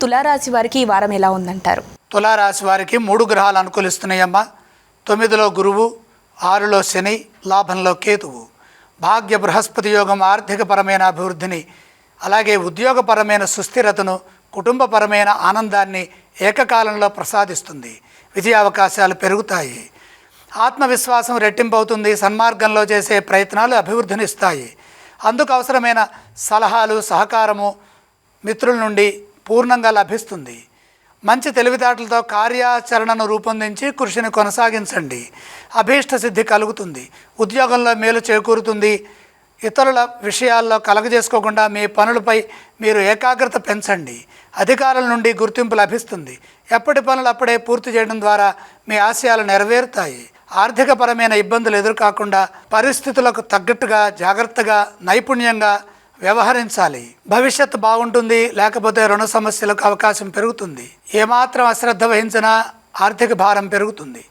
తులారాశి వారికి ఈ వారం ఎలా ఉందంటారు? తులారాశి వారికి మూడు గ్రహాలు అనుకూలిస్తున్నాయమ్మా. తొమ్మిదిలో గురువు ఆరులో శని లాభంలో కేతువు. భాగ్య బృహస్పతి యోగం ఆర్థికపరమైన అభివృద్ధిని అలాగే ఉద్యోగపరమైన సుస్థిరతను కుటుంబపరమైన ఆనందాన్ని ఏకకాలంలో ప్రసాదిస్తుంది. విజయ అవకాశాలు పెరుగుతాయి. ఆత్మవిశ్వాసం రెట్టింపవుతుంది. సన్మార్గంలో చేసే ప్రయత్నాలు అభివృద్ధినిస్తాయి. అందుకు అవసరమైన సలహాలు సహకారము మిత్రుల నుండి పూర్ణంగా లభిస్తుంది. మంచి తెలివితేటలతో కార్యాచరణను రూపొందించి కృషిని కొనసాగించండి. అభీష్ట సిద్ధి కలుగుతుంది. ఉద్యోగంలో మేలు చేకూరుతుంది. ఇతరుల విషయాల్లో కలగజేసుకోకుండా మీ పనులపై మీరు ఏకాగ్రత పెంచండి. అధికారుల నుండి గుర్తింపు లభిస్తుంది. ఎప్పటి పనులు అప్పుడే పూర్తి చేయడం ద్వారా మీ ఆశయాలు నెరవేరుతాయి. ఆర్థికపరమైన ఇబ్బందులు ఎదురుకాకుండా పరిస్థితులకు తగ్గట్టుగా జాగ్రత్తగా నైపుణ్యంగా వ్యవహరించాలి. భవిష్యత్తు బాగుంటుంది లేకపోతే రుణ సమస్యలకు అవకాశం పెరుగుతుంది. ఏమాత్రం అశ్రద్ధ వహించినా ఆర్థిక భారం పెరుగుతుంది.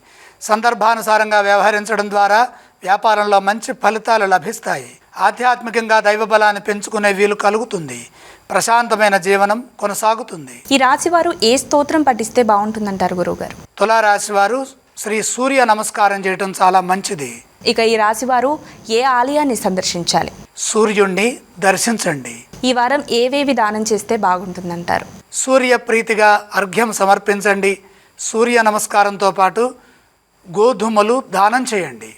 సందర్భానుసారంగా వ్యవహరించడం ద్వారా వ్యాపారంలో మంచి ఫలితాలు లభిస్తాయి. ఆధ్యాత్మికంగా దైవ బలాన్ని పెంచుకునే వీలు కలుగుతుంది. ప్రశాంతమైన జీవనం కొనసాగుతుంది. ఈ రాశి వారు ఏ స్తోత్రం పఠిస్తే బాగుంటుందంటారు గురువుగారు? తులారాశి వారు శ్రీ సూర్య నమస్కారం చేయటం చాలా మంచిది. ఇక ఈ రాశి వారు ఏ ఆలయాన్ని సందర్శించాలి? సూర్యుణ్ణి దర్శించండి. ఈ వారం ఏవేవి దానం చేస్తే బాగుంటుందంటారు? సూర్య ప్రీతిగా అర్ఘ్యం సమర్పించండి. సూర్య నమస్కారంతో పాటు గోధుమలు దానం చేయండి.